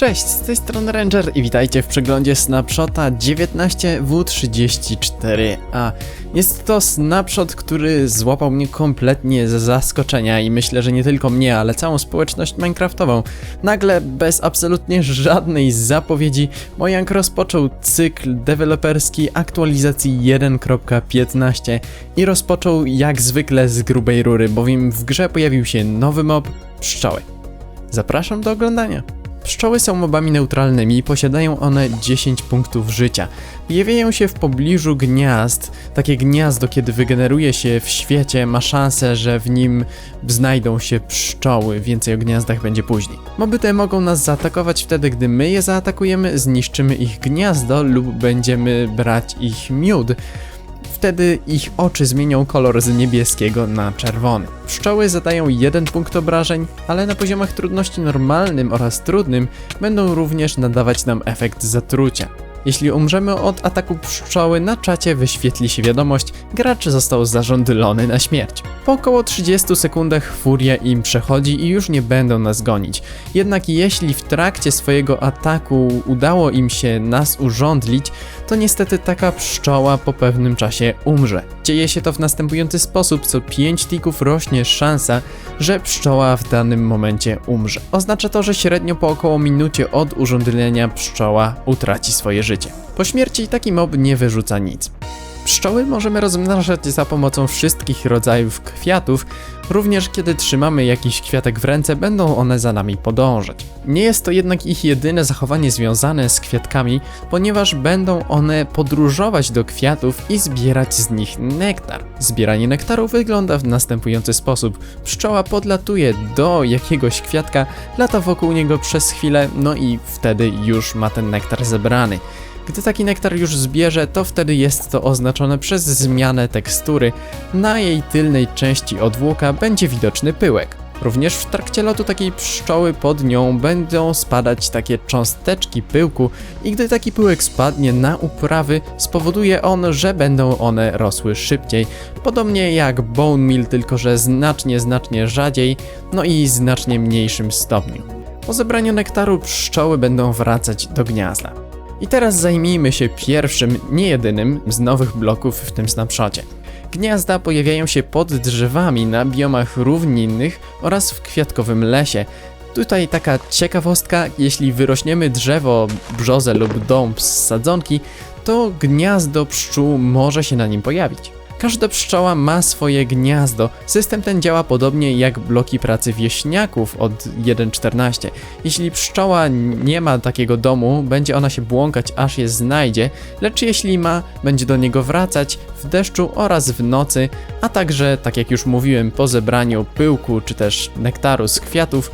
Cześć, z tej strony Ranger i witajcie w przeglądzie Snapshota 19W34A. Jest to snapshot, który złapał mnie kompletnie z zaskoczenia i myślę, że nie tylko mnie, ale całą społeczność Minecraftową. Nagle, bez absolutnie żadnej zapowiedzi, Mojang rozpoczął cykl deweloperski aktualizacji 1.15 i rozpoczął jak zwykle z grubej rury, bowiem w grze pojawił się nowy mob pszczoły. Zapraszam do oglądania. Pszczoły są mobami neutralnymi i posiadają one 10 punktów życia. Pojawiają się w pobliżu gniazd. Takie gniazdo, kiedy wygeneruje się w świecie, ma szansę, że w nim znajdą się pszczoły. Więcej o gniazdach będzie później. Moby te mogą nas zaatakować wtedy, gdy my je zaatakujemy, zniszczymy ich gniazdo lub będziemy brać ich miód. Wtedy ich oczy zmienią kolor z niebieskiego na czerwony. Pszczoły zadają jeden punkt obrażeń, ale na poziomach trudności normalnym oraz trudnym będą również nadawać nam efekt zatrucia. Jeśli umrzemy od ataku pszczoły, na czacie wyświetli się wiadomość, gracz został zarządlony na śmierć. Po około 30 sekundach furia im przechodzi i już nie będą nas gonić. Jednak jeśli w trakcie swojego ataku udało im się nas urządlić, to niestety taka pszczoła po pewnym czasie umrze. Dzieje się to w następujący sposób, co 5 tików rośnie szansa, że pszczoła w danym momencie umrze. Oznacza to, że średnio po około minucie od urządzenia pszczoła utraci swoje życie. Po śmierci taki mob nie wyrzuca nic. Pszczoły możemy rozmnażać za pomocą wszystkich rodzajów kwiatów, również kiedy trzymamy jakiś kwiatek w ręce, będą one za nami podążać. Nie jest to jednak ich jedyne zachowanie związane z kwiatkami, ponieważ będą one podróżować do kwiatów i zbierać z nich nektar. Zbieranie nektaru wygląda w następujący sposób. Pszczoła podlatuje do jakiegoś kwiatka, lata wokół niego przez chwilę, no i wtedy już ma ten nektar zebrany. Gdy taki nektar już zbierze, to wtedy jest to oznaczone przez zmianę tekstury. Na jej tylnej części odwłoka będzie widoczny pyłek. Również w trakcie lotu takiej pszczoły pod nią będą spadać takie cząsteczki pyłku i gdy taki pyłek spadnie na uprawy, spowoduje on, że będą one rosły szybciej. Podobnie jak bone meal, tylko że znacznie, znacznie rzadziej, no i znacznie mniejszym stopniu. Po zebraniu nektaru pszczoły będą wracać do gniazda. I teraz zajmijmy się pierwszym, nie jedynym z nowych bloków w tym snapshocie. Gniazda pojawiają się pod drzewami na biomach równinnych oraz w kwiatkowym lesie. Tutaj taka ciekawostka, jeśli wyrośniemy drzewo, brzozę lub dąb z sadzonki, to gniazdo pszczół może się na nim pojawić. Każda pszczoła ma swoje gniazdo. System ten działa podobnie jak bloki pracy wieśniaków od 1.14. Jeśli pszczoła nie ma takiego domu, będzie ona się błąkać aż je znajdzie, lecz jeśli ma, będzie do niego wracać w deszczu oraz w nocy, a także, tak jak już mówiłem, po zebraniu pyłku czy też nektaru z kwiatów,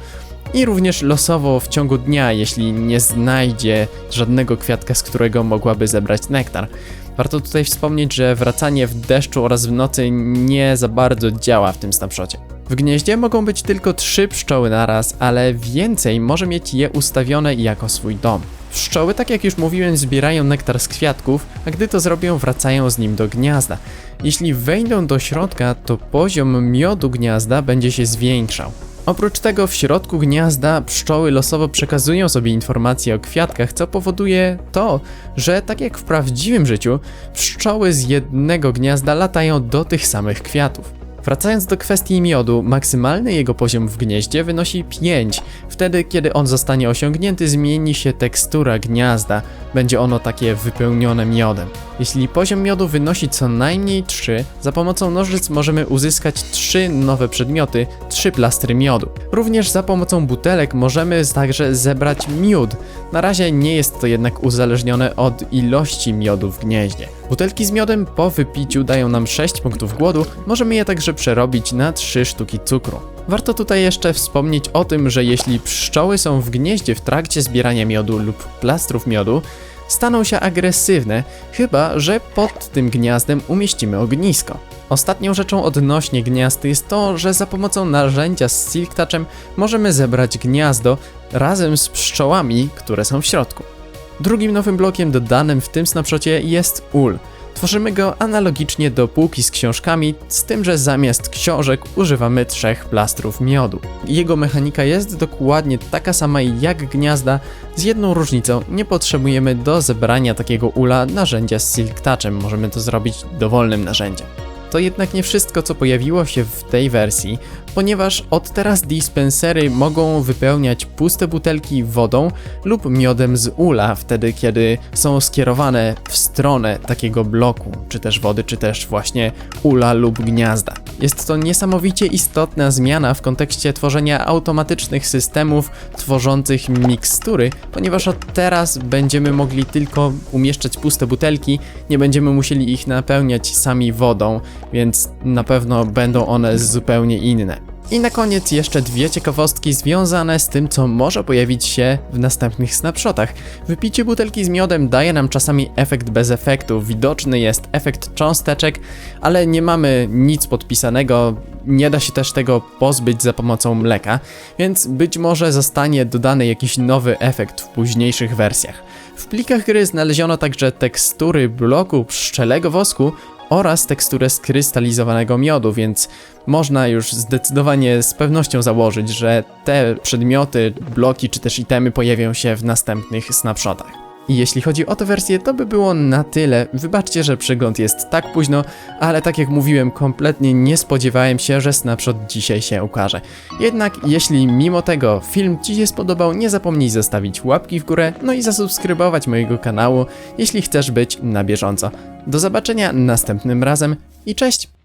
i również losowo w ciągu dnia, jeśli nie znajdzie żadnego kwiatka, z którego mogłaby zebrać nektar. Warto tutaj wspomnieć, że wracanie w deszczu oraz w nocy nie za bardzo działa w tym snapshocie. W gnieździe mogą być tylko trzy pszczoły naraz, ale więcej może mieć je ustawione jako swój dom. Pszczoły, tak jak już mówiłem, zbierają nektar z kwiatków, a gdy to zrobią, wracają z nim do gniazda. Jeśli wejdą do środka, to poziom miodu gniazda będzie się zwiększał. Oprócz tego w środku gniazda pszczoły losowo przekazują sobie informacje o kwiatkach, co powoduje to, że tak jak w prawdziwym życiu, pszczoły z jednego gniazda latają do tych samych kwiatów. Wracając do kwestii miodu, maksymalny jego poziom w gnieździe wynosi 5. Wtedy, kiedy on zostanie osiągnięty, zmieni się tekstura gniazda. Będzie ono takie wypełnione miodem. Jeśli poziom miodu wynosi co najmniej 3, za pomocą nożyc możemy uzyskać 3 nowe przedmioty, 3 plastry miodu. Również za pomocą butelek możemy także zebrać miód. Na razie nie jest to jednak uzależnione od ilości miodu w gnieździe. Butelki z miodem po wypiciu dają nam 6 punktów głodu, możemy je także przerobić na 3 sztuki cukru. Warto tutaj jeszcze wspomnieć o tym, że jeśli pszczoły są w gnieździe w trakcie zbierania miodu lub plastrów miodu, staną się agresywne, chyba że pod tym gniazdem umieścimy ognisko. Ostatnią rzeczą odnośnie gniazd jest to, że za pomocą narzędzia z Silk Touchem możemy zebrać gniazdo razem z pszczołami, które są w środku. Drugim nowym blokiem dodanym w tym snapshocie jest ul. Tworzymy go analogicznie do półki z książkami, z tym, że zamiast książek używamy trzech plastrów miodu. Jego mechanika jest dokładnie taka sama jak gniazda, z jedną różnicą, nie potrzebujemy do zebrania takiego ula narzędzia z Silk Touchem, możemy to zrobić dowolnym narzędziem. To jednak nie wszystko, co pojawiło się w tej wersji, ponieważ od teraz dispensery mogą wypełniać puste butelki wodą lub miodem z ula, wtedy kiedy są skierowane w stronę takiego bloku, czy też wody, czy też właśnie ula lub gniazda. Jest to niesamowicie istotna zmiana w kontekście tworzenia automatycznych systemów tworzących mikstury, ponieważ od teraz będziemy mogli tylko umieszczać puste butelki, nie będziemy musieli ich napełniać sami wodą, więc na pewno będą one zupełnie inne. I na koniec jeszcze dwie ciekawostki związane z tym, co może pojawić się w następnych snapshotach. Wypicie butelki z miodem daje nam czasami efekt bez efektu. Widoczny jest efekt cząsteczek, ale nie mamy nic podpisanego. Nie da się też tego pozbyć za pomocą mleka, więc być może zostanie dodany jakiś nowy efekt w późniejszych wersjach. W plikach gry znaleziono także tekstury bloku pszczelego wosku oraz teksturę skrystalizowanego miodu, więc można już zdecydowanie z pewnością założyć, że te przedmioty, bloki czy też itemy pojawią się w następnych snapshotach. I jeśli chodzi o tę wersję, to by było na tyle. Wybaczcie, że przegląd jest tak późno, ale tak jak mówiłem, kompletnie nie spodziewałem się, że snapshot dzisiaj się ukaże. Jednak jeśli mimo tego film Ci się spodobał, nie zapomnij zostawić łapki w górę, no i zasubskrybować mojego kanału, jeśli chcesz być na bieżąco. Do zobaczenia następnym razem i cześć!